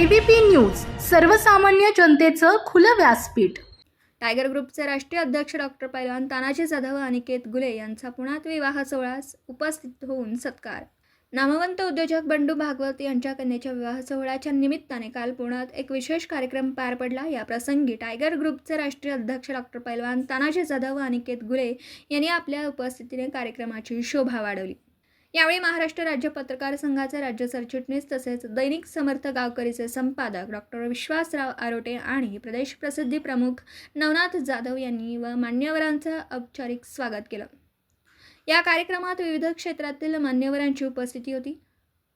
ABP news सर्वसामान्य जनतेचं खुलं व्यासपीठ. टायगर ग्रुपचे राष्ट्रीय अध्यक्ष डॉक्टर पैलवान तानाजी जाधव अनिकेत गुले यांचा पुण्यात विवाह सोहळ्यास उपस्थित होऊन सत्कार. नामवंत उद्योजक बंडू भागवत यांच्या कन्येच्या विवाह सोहळ्याच्या निमित्ताने काल पुण्यात एक विशेष कार्यक्रम पार पडला. या प्रसंगी टायगर ग्रुपचे राष्ट्रीय अध्यक्ष डॉक्टर पैलवान तानाजी जाधव अनिकेत गुले यांनी आपल्या उपस्थितीने कार्यक्रमाची शोभा वाढवली. यावेळी महाराष्ट्र राज्य पत्रकार संघाचे राज्य सरचिटणीस तसेच दैनिक समर्थ गावकरीचे संपादक डॉक्टर विश्वासराव आरोटे आणि प्रदेश प्रसिद्धी प्रमुख नवनाथ जाधव यांनी व मान्यवरांचं औपचारिक स्वागत केलं. या कार्यक्रमात विविध क्षेत्रातील मान्यवरांची उपस्थिती होती.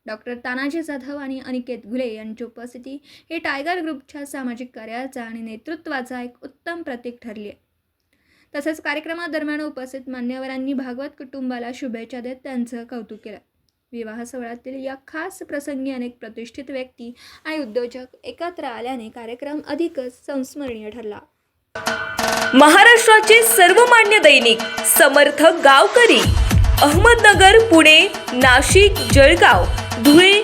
डॉक्टर तानाजी जाधव आणि अनिकेत घुले यांची उपस्थिती ही टायगर ग्रुपच्या सामाजिक कार्याचा आणि नेतृत्वाचा एक उत्तम प्रतीक ठरली आहे तसेच कार्यक्रमादरम्यान उपस्थित मान्यवरांनी भागवत कुटुंबाला शुभेच्छा देत त्यांचं कौतुक केलं. विवाह सोहळ्यातील या खास प्रसंगी अनेक प्रतिष्ठित व्यक्ती आणि उद्योजक एकत्र आल्याने कार्यक्रम अधिकच संस्मरणीय ठरला. महाराष्ट्राचे सर्वमान्य दैनिक समर्थ गावकरी अहमदनगर पुणे नाशिक जळगाव धुळे